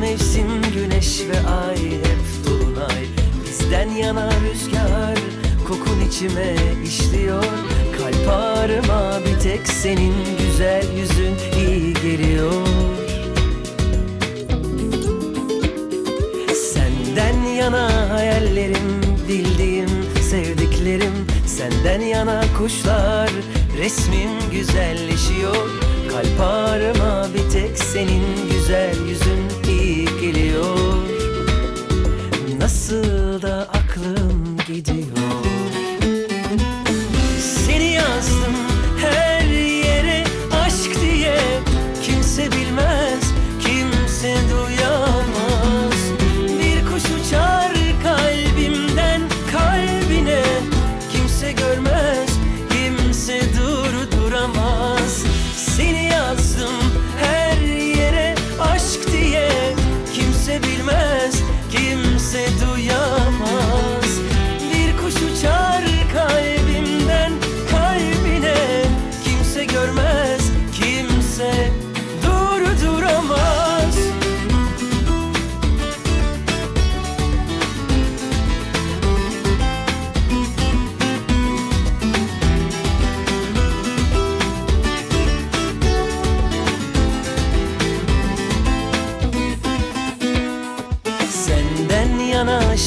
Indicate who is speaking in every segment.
Speaker 1: Mevsim güneş ve ay hep dolunay. Bizden yana rüzgar içime işliyor. Kalp ağrıma bir tek senin güzel yüzün iyi geliyor. Senden yana hayallerim, bildiğim, sevdiklerim. Senden yana kuşlar, resmim güzelleşiyor. Kalp ağrıma bir tek senin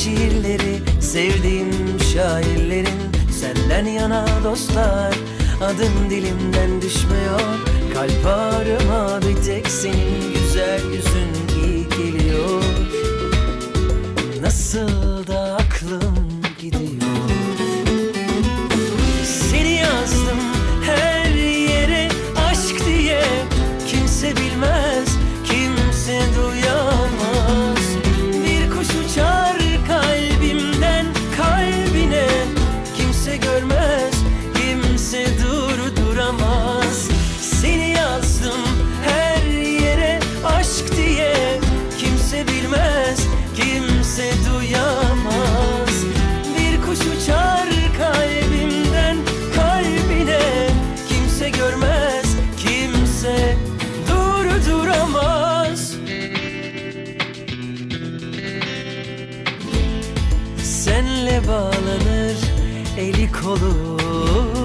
Speaker 1: şiirleri sevdiğim şairlerin Senden yana dostlar. Adım dilimden düşmüyor Kalp ağrıma bir tek senin güzel yüzün bağlanır eli kolu